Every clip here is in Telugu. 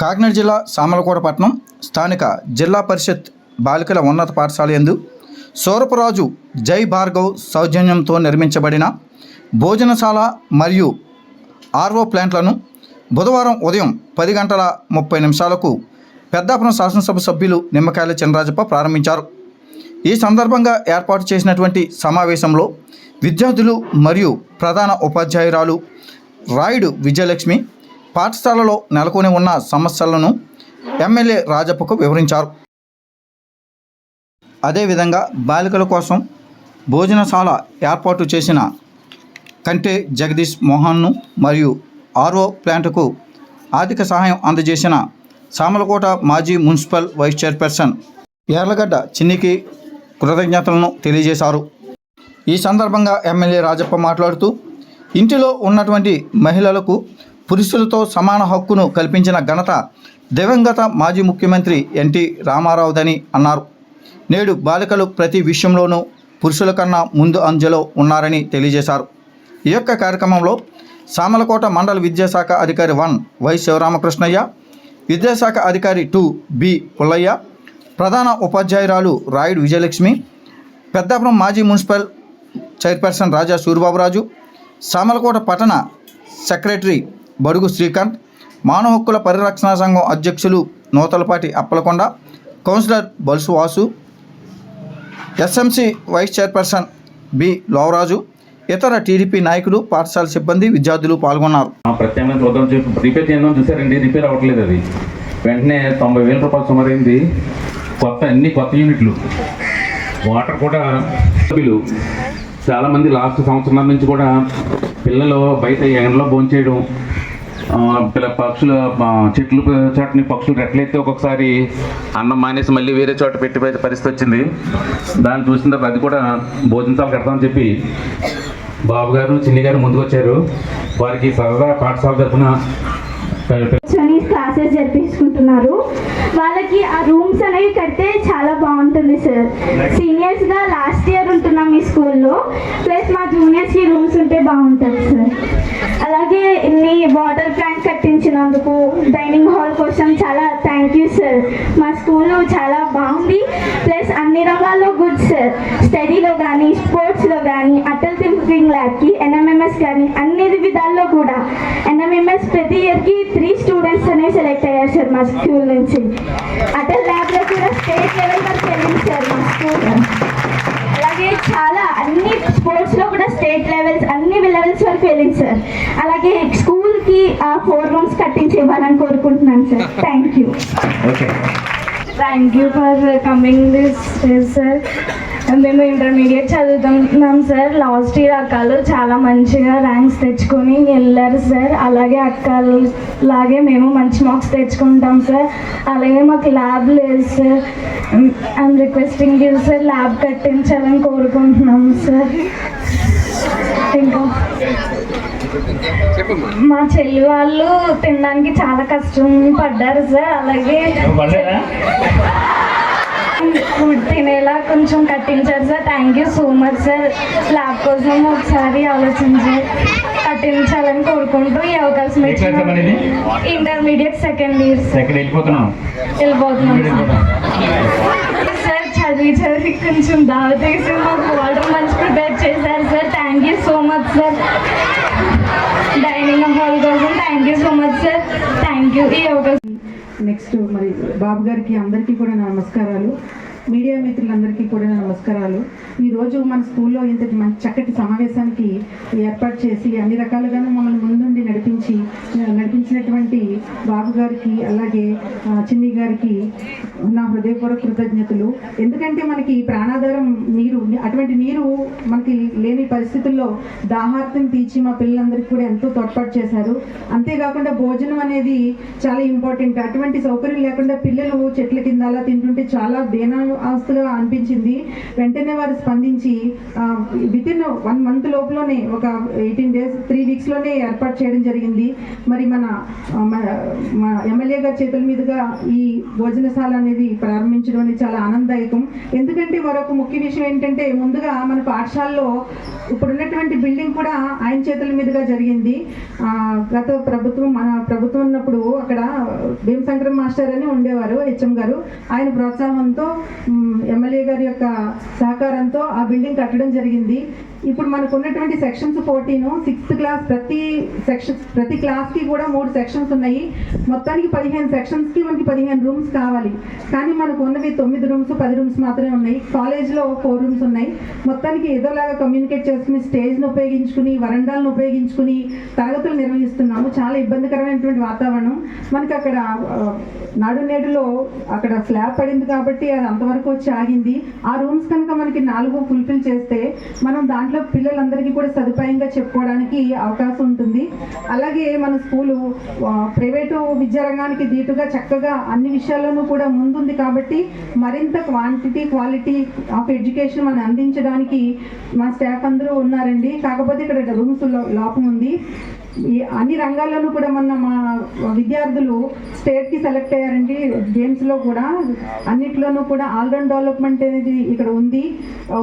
కాకినాడ జిల్లా సామలకోట పట్టణం స్థానిక జిల్లా పరిషత్ బాలికల ఉన్నత పాఠశాల యందు సూరపరాజు జై భార్గవ్ సౌజన్యంతో నిర్మించబడిన భోజనశాల మరియు ఆర్ఓ ప్లాంట్లను బుధవారం ఉదయం పది గంటల ముప్పై నిమిషాలకు పెద్దాపురం శాసనసభ సభ్యులు నిమ్మకాయల చినరాజప్ప ప్రారంభించారు. ఈ సందర్భంగా ఏర్పాటు చేసినటువంటి సమావేశంలో విద్యార్థులు మరియు ప్రధాన ఉపాధ్యాయురాలు రాయుడు విజయలక్ష్మి పాఠశాలలో నెలకొని ఉన్న సమస్యలను ఎమ్మెల్యే రాజప్పకు వివరించారు. అదేవిధంగా బాలికల కోసం భోజనశాల ఏర్పాటు చేసిన కంటే జగదీష్ మోహన్ను మరియు ఆర్ఓ ప్లాంట్కు ఆర్థిక సహాయం అందజేసిన సామలకోట మాజీ మున్సిపల్ వైస్ చైర్పర్సన్ ఎర్లగడ్డ చిన్నికి కృతజ్ఞతలను తెలియజేశారు. ఈ సందర్భంగా ఎమ్మెల్యే రాజప్ప మాట్లాడుతూ ఇంటిలో ఉన్నటువంటి మహిళలకు పురుషులతో సమాన హక్కును కల్పించిన ఘనత దివంగత మాజీ ముఖ్యమంత్రి ఎన్టీ రామారావుదని అన్నారు. నేడు బాలికలు ప్రతి విషయంలోనూ పురుషుల కన్నా ముందు అంజలో ఉన్నారని తెలియజేశారు. ఈ యొక్క కార్యక్రమంలో సామలకోట మండల విద్యాశాఖ అధికారి వన్ వై శివరామకృష్ణయ్య విద్యాశాఖ అధికారి టూ బి పుల్లయ్య ప్రధాన ఉపాధ్యాయురాలు రాయుడు విజయలక్ష్మి పెద్దాపురం మాజీ మున్సిపల్ చైర్పర్సన్ రాజా సూరిబాబురాజు సామలకోట పట్టణ సెక్రటరీ బడుగు శ్రీకాంత్ మానవ హక్కుల పరిరక్షణ సంఘం అధ్యక్షులు Nuthalapati Appalakonda councillor Balsu Vasu SMC vice chairperson B Lovaraju ఇతర టీడీపీ నాయకులు పాఠశాల సిబ్బంది విద్యార్థులు పాల్గొన్నారు. ప్రత్యామ్నాయం చూద్దాం రిపేర్ చేద్దాం చూసారండి రిపేర్ అవ్వట్లేదు అది. వెంటనే తొంభై వేల రూపాయలు సుమారైంది. కొత్త అన్ని కొత్త యూనిట్లు. వాటర్ కూడా సభ్యులు చాలామంది లాస్ట్ సంవత్సరం నుంచి కూడా పిల్లలు బయట ఎండలో భోంచేయడం పిల్ల పక్షులు చెట్లు చోటని పక్షులు ఎట్లయితే ఒక్కొక్కసారి అన్నం మానేసి మళ్ళీ వేరే చోట పెట్టి పరిస్థితి వచ్చింది. దాన్ని చూసిన తర్వాత అది కూడా భోజనశాల కడతామని చెప్పి బాబు గారు చిన్ని గారు ముందుకు వచ్చారు. వారికి సరదా పాఠశాల తరఫున క్లాసెస్ జరిపించుకుంటున్నారు. వాళ్ళకి ఆ రూమ్స్ అనేవి కడితే చాలా బాగుంటుంది. సార్ సీనియర్స్గా లాస్ట్ ఇయర్ ఉంటున్నాం మీ స్కూల్లో. ప్లస్ మా జూనియర్స్కి రూమ్స్ ఉంటే బాగుంటుంది సార్ అలాగే ఇన్ని వాటర్ ప్లాంట్ కట్టించినందుకు డైనింగ్ హాల్ కోసం చాలా థ్యాంక్ యూ సార్ మా స్కూల్ చాలా బాగుంది. ప్లస్ అన్ని రంగాల్లో గుడ్ సార్ స్టడీలో కానీ స్పోర్ట్స్లో కానీ అటల్ థింకింగ్ ల్యాబ్కి ఎన్ఎంఎంఎస్ కానీ అన్ని విధాల్లో కూడా ఎన్ఎంఎంఎస్ ప్రతి ఇయర్కి త్రీ స్టూడెంట్స్ అనేవి సెలెక్ట్ అయ్యారు సార్ మా స్కూల్ నుంచి. అటల్ ల్యాబ్లో కూడా స్టేట్ లెవెల్ వరకు వెళ్ళింది సార్ మా స్కూల్ అలాగే చాలా అన్ని స్పోర్ట్స్లో కూడా స్టేట్ లెవెల్స్ అన్ని లెవెల్స్ వరకు వెళ్ళింది సార్ అలాగే స్కూల్కి ఆ ఫోర్ రూమ్స్ కట్టించి ఇవ్వాలని కోరుకుంటున్నాను sir thank you okay thank you for coming this sir మేము ఇంటర్మీడియట్ చదువుతున్నాం సార్ లాస్ట్ ఇయర్ అక్కలు చాలా మంచిగా ర్యాంక్స్ తెచ్చుకొని వెళ్ళారు సార్ అలాగే అక్కలు లాగే మేము మంచి మార్క్స్ తెచ్చుకుంటాం సార్ అలాగే మాకు ల్యాబ్ లేదు sir I'm requesting you sir lab కట్టించాలని కోరుకుంటున్నాం సార్ ఇంకా మా చెల్లి వాళ్ళు తినడానికి చాలా కష్టం పడ్డారు సార్ అలాగే ఫుడ్ తినేలా కొంచెం కట్టించారు sir. Thank you so much sir. Lab కోసం ఒకసారి ఆలోచించి కట్టించాలని కోరుకుంటూ ఈ అవకాశం ఇచ్చిన? ఇంటర్మీడియట్ సెకండ్ ఇయర్ సార్ ఎక్కడ వెళ్ళిపోతున్నాం. వెళ్ళిపోతున్నాం సార్ సార్ చదివి చదివి కొంచెం దావతీసి మాకు వాటర్ మంచి ప్రిపేర్ చేశారు sir thank you so much sir dining hall కోసం thank you so much sir thank you ఈ అవకాశం నెక్స్ట్ మరి బాబు గారికి అందరికీ కూడా నమస్కారాలు. మీడియా మిత్రులందరికీ కూడా నమస్కారాలు. ఈరోజు మన స్కూల్లో ఇంతటి మంచి చక్కటి సమావేశానికి ఏర్పాటు చేసి అన్ని రకాలుగానే మమ్మల్ని ముందుండి నడిపించి నడిపించినటువంటి బాబు గారికి అలాగే చిన్ని గారికి నా హృదయపూర్వక కృతజ్ఞతలు. ఎందుకంటే మనకి ప్రాణాధారం నీరు అటువంటి నీరు మనకి లేని పరిస్థితుల్లో దాహార్తం తీర్చి మా పిల్లలందరికీ కూడా ఎంతో తోడ్పాటు చేశారు. అంతేకాకుండా భోజనం అనేది చాలా ఇంపార్టెంట్. అటువంటి సౌకర్యం లేకుండా పిల్లలు చెట్ల కింద అలా తింటుంటే చాలా దేనాలు ఆస్తులుగా అనిపించింది. వెంటనే వారు స్పందించి విత్ ఇన్ వన్ మంత్ లోపలనే ఒక ఎయిటీన్ డేస్ త్రీ వీక్స్లోనే ఏర్పాటు చేయడం జరిగింది. మరి మన మన ఎమ్మెల్యే గారి చేతుల మీదుగా ఈ భోజనశాల అనేది ప్రారంభించడం అనేది చాలా ఆనందదాయకం. ఎందుకంటే మరొక ముఖ్య విషయం ఏంటంటే ముందుగా మన పాఠశాలలో ఇప్పుడు ఉన్నటువంటి బిల్డింగ్ కూడా ఆయన చేతుల మీదుగా జరిగింది. గత ప్రభుత్వం మన ప్రభుత్వం ఉన్నప్పుడు అక్కడ భీమశంకరం మాస్టర్ అని ఉండేవారు హెచ్ఎం గారు. ఆయన ప్రోత్సాహంతో ఎమ్మెల్యే గారి యొక్క సహకారంతో ఆ బిల్డింగ్ కట్టడం జరిగింది. ఇప్పుడు మనకు ఉన్నటువంటి సెక్షన్స్ ఫోర్టీన్ సిక్స్త్ క్లాస్ ప్రతి సెక్షన్ ప్రతి క్లాస్కి కూడా మూడు సెక్షన్స్ ఉన్నాయి. మొత్తానికి పదిహేను సెక్షన్స్కి మనకి పదిహేను రూమ్స్ కావాలి. కానీ మనకు ఉన్నవి తొమ్మిది రూమ్స్ పది రూమ్స్ మాత్రమే ఉన్నాయి. కాలేజ్లో ఫోర్ రూమ్స్ ఉన్నాయి. మొత్తానికి ఏదోలాగా కమ్యూనికేట్ చేసుకుని స్టేజ్ను ఉపయోగించుకుని వరండాలను ఉపయోగించుకుని తరగతులు నిర్వహిస్తున్నాము. చాలా ఇబ్బందికరమైనటువంటి వాతావరణం. మనకి అక్కడ నాడు నేడులో అక్కడ స్లాబ్ పడింది కాబట్టి అది అంతవరకు వచ్చి ఆగింది. ఆ రూమ్స్ కనుక మనకి నాలుగు ఫుల్ఫిల్ చేస్తే మనం దాని దాంట్లో పిల్లలందరికీ కూడా సదుపాయంగా చెప్పుకోవడానికి అవకాశం ఉంటుంది. అలాగే మన స్కూలు ప్రైవేటు విద్యారంగానికి దీటుగా చక్కగా అన్ని విషయాల్లోనూ కూడా ముందుంది కాబట్టి మరింత క్వాంటిటీ క్వాలిటీ ఆఫ్ ఎడ్యుకేషన్ మనం అందించడానికి మా స్టాఫ్ అందరూ ఉన్నారండి. కాకపోతే ఇక్కడ రూమ్స్ లోపం ఉంది. ఈ అన్ని రంగాల్లోనూ కూడా మొన్న మా విద్యార్థులు స్టేట్కి సెలెక్ట్ అయ్యారండి. గేమ్స్లో కూడా అన్నిట్లోనూ కూడా ఆల్రౌండ్ డెవలప్మెంట్ అనేది ఇక్కడ ఉంది.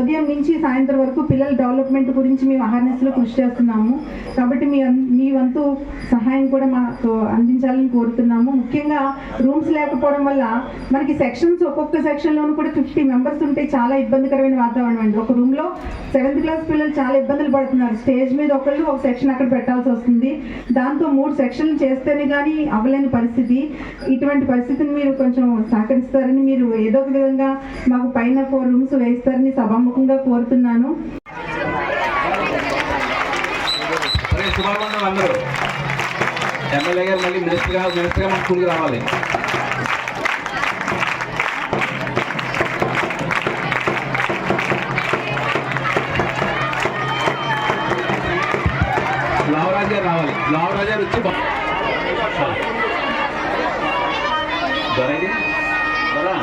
ఉదయం నుంచి సాయంత్రం వరకు పిల్లల డెవలప్మెంట్ గురించి మేము అవేర్నెస్లో కృషి చేస్తున్నాము. కాబట్టి మీ మీ వంతు సహాయం కూడా మాకు అందించాలని కోరుతున్నాము. ముఖ్యంగా రూమ్స్ లేకపోవడం వల్ల మనకి సెక్షన్స్ ఒక్కొక్క సెక్షన్లోనూ కూడా ఫిఫ్టీ మెంబర్స్ ఉంటే చాలా ఇబ్బందికరమైన వాతావరణం అండి. ఒక రూమ్లో సెవెంత్ క్లాస్ పిల్లలు చాలా ఇబ్బందులు పడుతున్నారు. స్టేజ్ మీద ఒకళ్ళు ఒక సెక్షన్ అక్కడ పెట్టాల్సి వస్తుంది. దాంతో మూడు సెక్షన్లు చేస్తేనే కానీ అవ్వలేని పరిస్థితి. ఇటువంటి పరిస్థితిని మీరు కొంచెం సహకరిస్తారని మీరు ఏదో ఒక విధంగా మాకు పైన ఫోర్ రూమ్స్ వేస్తారని సభాముఖంగా కోరుతున్నాను. ఎమ్మెల్యే గారు మళ్ళీ మినిస్టర్గా మినిస్టర్గా మన స్కూల్కి రావాలి. గారు రావాలి లావరాజ్ వచ్చి బా- దొరా?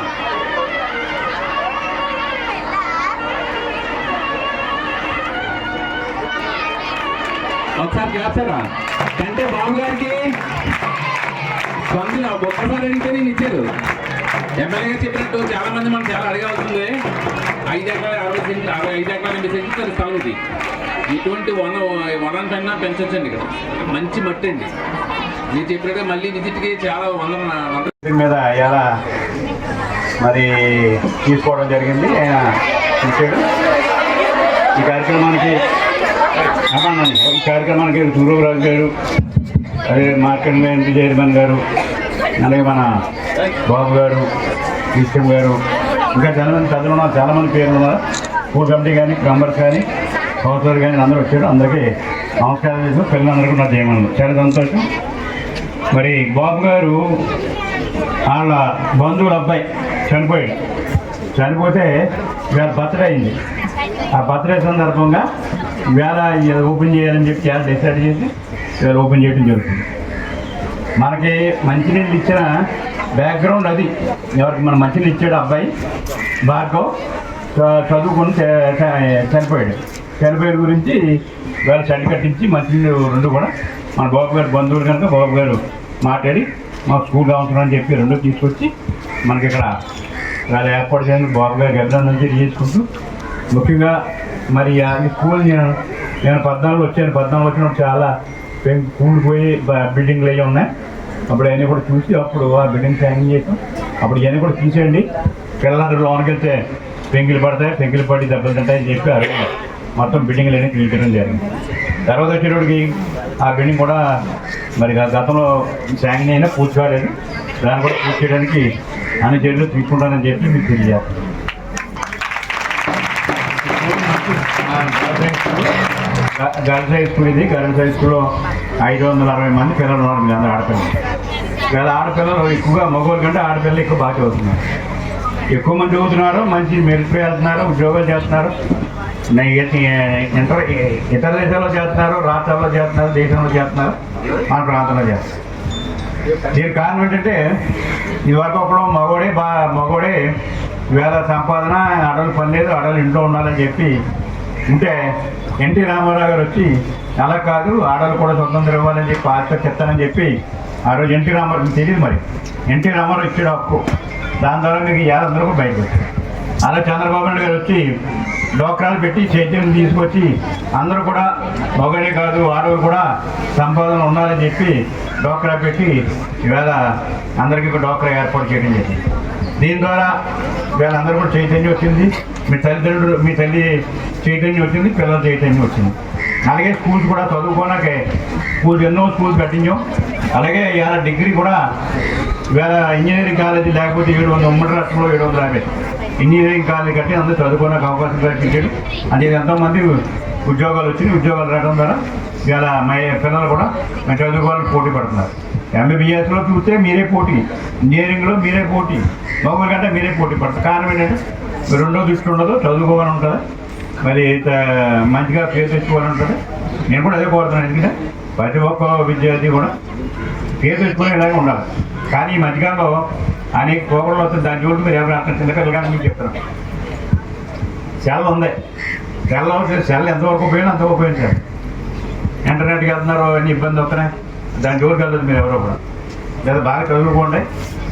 ఒకసారి చేస్తారా కంటే బాబు గారికి స్పందన ఒక్కసారి అడిగితే నేను ఇచ్చారు. ఎమ్మెల్యే చెప్పినట్టు చాలా మంది మనం చాలా అడగాల్సిందే. ఐదు ఎకరాలు అరవై సెంట్లు అరవై ఐదు ఎకరాలు ఎనిమిది సెంట్లు అది స్థలం ఇది. ఇటువంటి వన వనం కన్నా పెంచండి ఇక్కడ. మంచి మట్టి అండి మీరు చెప్పినట్టు మళ్ళీ విజిట్కి చాలా వందల వంద మీద ఎలా మరి తీసుకోవడం జరిగింది. ఆయన ఇచ్చాడు ఈ కార్యక్రమానికి ఈ కార్యక్రమానికి సూర్యరాజు గారు అదే మార్కెట్ మేనేజ్ చైర్మన్ గారు అలాగే మన బాబు గారు ఈశ్వర్ గారు ఇంకా చాలా మంది పెద్దలు ఉన్నారు. చాలా మంది పేర్లు ఉన్నారు. స్కూల్ కమిటీ కానీ మెంబర్స్ కానీ కౌన్సిలర్ కానీ అందరూ వచ్చారు. అందరికీ నమస్కారం చేసి పిల్లలందరికీ నా చేయమన్నారు చాలా సంతోషం. మరి బాబు గారు వాళ్ళ బంధువుల అబ్బాయి చనిపోయాడు. చనిపోతే ఇవాళ బర్త్డే అయింది. ఆ బర్త్డే సందర్భంగా వేళ ఓపెన్ చేయాలని చెప్పి చాలా డిసైడ్ చేసి వేళ ఓపెన్ చేయడం జరుగుతుంది. మనకి మంచినీళ్ళు ఇచ్చిన బ్యాక్గ్రౌండ్ అది. ఎవరికి మన మంచినీళ్ళు ఇచ్చాడు అబ్బాయి భార్గవ్. చ- చదువుకొని చనిపోయాడు. చనిపోయిన గురించి వాళ్ళు చండి కట్టించి మంచినీళ్ళు రెండు కూడా మన బాబు గారు బంధువులు కనుక బాబు గారు మాట్లాడి మా స్కూల్ అవసరం అని చెప్పి రెండు తీసుకొచ్చి మనకి ఇక్కడ వాళ్ళు ఏర్పాటు చేయడానికి బాబు గారికి అభినందన తెలియజేసుకుంటూ ముఖ్యంగా మరి ఈ స్కూల్ నేను నేను పద్నాలుగు వచ్చాను. పద్నాలుగు వచ్చినప్పుడు చాలా పెం- కూలిపోయి బిల్డింగ్లు అవి ఉన్నాయి. అప్పుడు అవన్నీ కూడా చూసి అప్పుడు ఆ బిల్డింగ్ హ్యాంగ్ చేసాం అప్పుడు ఇవన్నీ కూడా తీసేయండి పిల్లలందరూ లోనకెళ్తే పెంకులు పడతాయి. పెంకులు పడి దెబ్బలు తింటాయని చెప్పి ఆ మొత్తం బిల్డింగ్లు క్లీన్ చేయడం జరిగింది తర్వాత వచ్చేటోడికి ఆ బిల్డింగ్ కూడా మరి గతంలో శాంక్షన్ అయినా పూర్తి కాలేదు. దాన్ని కూడా పూర్తి చేయడానికి అన్ని చర్యలు తీసుకుంటానని చెప్పి మీకు తెలియజేస్తాను గర్ల్స్ హై స్కూల్ ఇది. గర్ల్స్ హై స్కూల్లో ఐదు వందల అరవై మంది పిల్లలు ఉన్నారు మీ అందరూ ఆడపిల్లలు. వీళ్ళ ఆడపిల్లలు ఎక్కువగా మగవాళ్ళ కంటే ఆడపిల్లలు ఎక్కువ బాగా చదువుతున్నారు. ఎక్కువ మంది చదువుతున్నారు మంచి మెరిట్ వెళ్తున్నారు ఉద్యోగాలు చేస్తున్నారు. ఇతర ఇంటర్ ఇతర దేశాల్లో చేస్తున్నారు రాష్ట్రాల్లో చేస్తున్నారు దేశంలో చేస్తున్నారు మన ప్రాంతంలో చేస్తున్నారు. దీనికి కారణం ఏంటంటే ఇదివరకు ఒకడు మగోడే బా మగోడే వేల సంపాదన అడవులు పని లేదు అడవులు ఇంట్లో ఉండాలని చెప్పి ఉంటే ఎన్టీ రామారావు గారు వచ్చి అలా కాదు ఆడవాళ్ళు కూడా స్వతంత్రం ఇవ్వాలని చెప్పి ఆశ చెప్తానని చెప్పి ఆ రోజు ఎన్టీ రామారావు తెలియదు మరి. ఎన్టీ రామారావు ఇచ్చాడు హక్కు. దాని ద్వారా మీకు యాదందరూ కూడా బయటకు అలా చంద్రబాబు నాయుడు గారు వచ్చి డోక్రాలు పెట్టి చైతన్యం తీసుకొచ్చి అందరూ కూడా మొగడే కాదు ఆడవారు కూడా సంపాదన ఉండాలని చెప్పి డోక్రా పెట్టి ఇవాళ అందరికీ ఒక డోక్రా ఏర్పాటు చేయడం జరిగింది. దీని ద్వారా వీళ్ళందరూ కూడా చైతన్యం వచ్చింది. మీ తల్లిదండ్రులు మీ తల్లి చైతన్యం వచ్చింది పిల్లల చైతన్యం వచ్చింది. అలాగే స్కూల్స్ కూడా చదువుకోనాకే స్కూల్స్ ఎన్నో స్కూల్స్ కట్టించాం. అలాగే ఇవాళ డిగ్రీ కూడా ఇవాళ ఇంజనీరింగ్ కాలేజీ లేకపోతే ఏడు వందల ఉమ్మడి రాష్ట్రంలో ఏడు వందల యాభై. ఇంజనీరింగ్ కాలేజ్ కట్టి అందరూ చదువుకోవడానికి అవకాశం కల్పించాడు. అంటే ఎంతోమంది ఉద్యోగాలు వచ్చి ఉద్యోగాలు రావడం ద్వారా ఇవాళ మా పిల్లలు కూడా చదువుకోవాలని పోటీ పడుతున్నారు. ఎంబీబీఎస్లో చూస్తే మీరే పోటీ ఇంజనీరింగ్లో మీరే పోటీ లోపల కంటే మీరే పోటీ పడుతుంది కారణం ఏంటంటే మీరు రెండో దృష్టి ఉండదు చదువుకోవాలని ఉంటుంది. మరి మంచిగా పేరు తెచ్చుకోవాలని ఉంటుంది. నేను కూడా అదే కోరుతున్నాను ఎందుకంటే ప్రతి ఒక్క విద్యార్థి కూడా పేరు ఇలాగే ఉండాలి. కానీ ఈ మధ్యకాలంలో అనేక పోగడలు వస్తుంది దాని చోటు మీరు ఎవరు అక్కడ చిన్నపిల్లలు కానీ మీకు చెప్తున్నాను సెల్ ఉంది. సెల్ అవసరం సెల్ ఎంతవరకు ఉపయోగం అంతవరకు ఉపయోగించాలి ఇంటర్నెట్కి వెళ్తున్నారు అన్ని ఇబ్బంది అవుతున్నాయి దాని జోలికి వెళ్ళదు మీరు ఎవరో కూడా. లేదా బాగా చదువుకోండి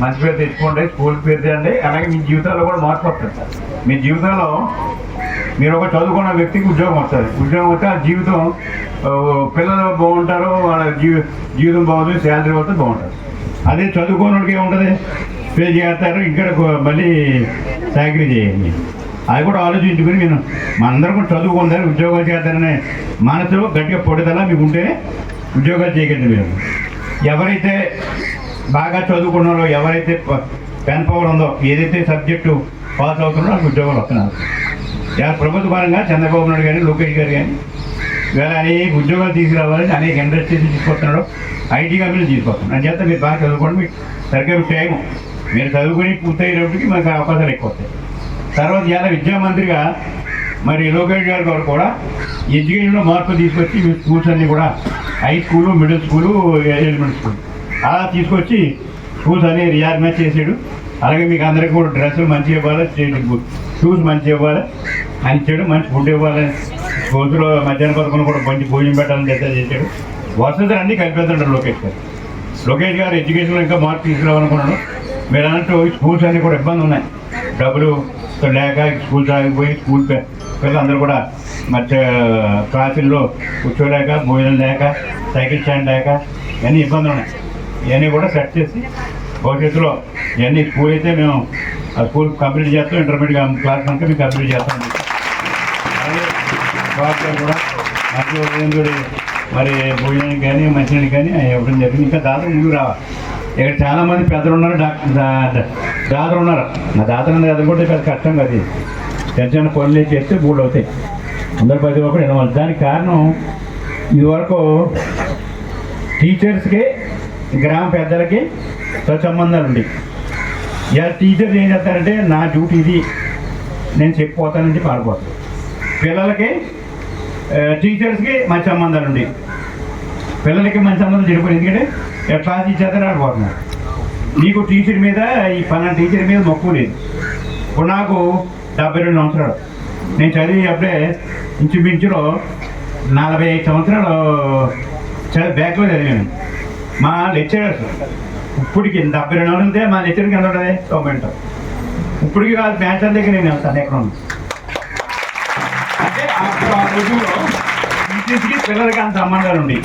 మంచి పేరు తెచ్చుకోండి స్కూల్ పేరు తెండి అలాగే మీ జీవితాల్లో కూడా మార్పు వస్తుంది మీ జీవితంలో మీరు ఒక చదువుకున్న వ్యక్తికి ఉద్యోగం వస్తుంది. ఉద్యోగం వస్తే ఆ జీవితం పిల్లలు బాగుంటారు వాళ్ళ జీవి జీవితం బాగుంటుంది శాలరీ వస్తే బాగుంటుంది. అదే చదువుకోనోడికి ఏముంటుంది? పే చేస్తారు ఇక్కడ మళ్ళీ చాకరీ చేయండి. అది కూడా ఆలోచించుకుని నేను మనందరం కూడా చదువుకుంటారు ఉద్యోగాలు చేస్తారనే మనసు గట్టిగా పొడిదలా మీకు ఉంటేనే ఉద్యోగాలు చేయగలరు మీరు. ఎవరైతే బాగా చదువుకున్నారో ఎవరైతే పెన్ పవర్ ఉందో ఏదైతే సబ్జెక్టు పాస్ అవుతున్నారో వాళ్ళకి ఉద్యోగాలు వస్తున్నారు ప్రభుత్వ పరంగా చంద్రబాబు నాయుడు కానీ లోకేష్ గారు కానీ వేళ అనేక ఉద్యోగాలు తీసుకురావాలని అనేక ఇండస్ట్రీస్ తీసుకొస్తున్నాడు. ఐటీ కంపెనీలు తీసుకొస్తున్నాడు. అని చేత మీరు బాగా చదువుకోండి మీకు సరిగ్గా టైం మీరు చదువుకుని పూర్తయ్యేటప్పటికి మనకు అవకాశాలు ఎక్కువ వస్తాయి. తర్వాత ఇలా విద్యామంత్రిగా మరి లోకేష్ గారు గారు కూడా ఎడ్యుకేషన్లో మార్పు తీసుకొచ్చి మీ స్కూల్స్ అన్నీ కూడా high school middle school element school. అలా తీసుకొచ్చి స్కూల్స్ అన్ని రియార్మేట్ చేసాడు. అలాగే మీకు అందరికీ కూడా డ్రెస్సులు మంచిగా ఇవ్వాలి షూస్ మంచిగా ఇవ్వాలి అని ఇచ్చాడు మంచి ఫుడ్ ఇవ్వాలి స్కూల్స్లో మధ్యాహ్నం పథకం కూడా మంచి భోజనం పెట్టాలని చేత చేశాడు. వసతులు అన్నీ కల్పిస్తుంటారు లోకేష్ గారు. లోకేష్ గారు ఎడ్యుకేషన్లో ఇంకా మార్పు తీసుకురావాలనుకున్నాను మీరు అన్నట్టు స్కూల్స్ అన్నీ కూడా ఇబ్బంది ఉన్నాయి. డబ్బులు లేక స్కూల్స్ ఆగిపోయి స్కూల్ పిల్లలందరూ కూడా మధ్య క్లాసుల్లో కూర్చోలేక భోజనం లేక సైకిల్ స్టాండ్ లేక ఇవన్నీ ఇబ్బందులు ఉన్నాయి. ఇవన్నీ కూడా సెట్ చేసి భవిష్యత్తులో ఇవన్నీ స్కూల్ అయితే మేము ఆ స్కూల్ కంప్లీట్ చేస్తాం ఇంటర్మీడియట్ క్లాస్ కనుక మేము కంప్లీట్ చేస్తాం. డాక్టర్ కూడా మంచి ఉదయం మరి భోజనానికి కానీ మంచినీళ్ళకి కానీ ఇవ్వడం జరిగింది. ఇంకా దాతలు ముందుకు రావాలి ఇక్కడ చాలామంది పెద్దలు ఉన్నారు డాక్టర్ దాతలు ఉన్నారు. నా దాతలు ఎదుర్కొంటే పెద్ద కష్టం కదా చిన్న చిన్న పనులు చేస్తే బూళ్ళు అవుతాయి. అందరు ప్రతి ఒక్కరు వినవాలి దానికి కారణం ఇదివరకు టీచర్స్కి గ్రామ పెద్దలకి సంబంధాలు ఉండి ఇలా టీచర్స్ ఏం చేస్తారంటే నా డ్యూటీ ఇది నేను చెప్పిపోతానని చెప్పి ఆడిపోతాను పిల్లలకి టీచర్స్కి మంచి సంబంధాలు ఉన్నాయి పిల్లలకి మంచి సంబంధం చెడిపోయింది. ఎందుకంటే ఎట్లా క్లాస్ ఇచ్చేస్తారు ఆడిపోతున్నారు నీకు టీచర్ మీద ఈ పలానా టీచర్ మీద మొక్కు లేదు. ఇప్పుడు నాకు డెబ్బై రెండు సంవత్సరాలు. నేను చదివి అప్పుడే ఇంచుమించులో నలభై ఐదు సంవత్సరాలు చదివి బ్యాక్లో చదివాను. మా లెక్చరర్స్ ఇప్పటికి డెబ్బై రెండు ఉంటే మా లెక్చర్కి ఎంత ఉంటుంది? తొంభై ఉంటుంది ఇప్పటికి కాదు మ్యాచర్ దగ్గర నేను వెళ్తాను ఎక్కడ ఆ రోజుల్లో టీచర్స్కి పిల్లలకి అంత సంబంధాలు ఉండేవి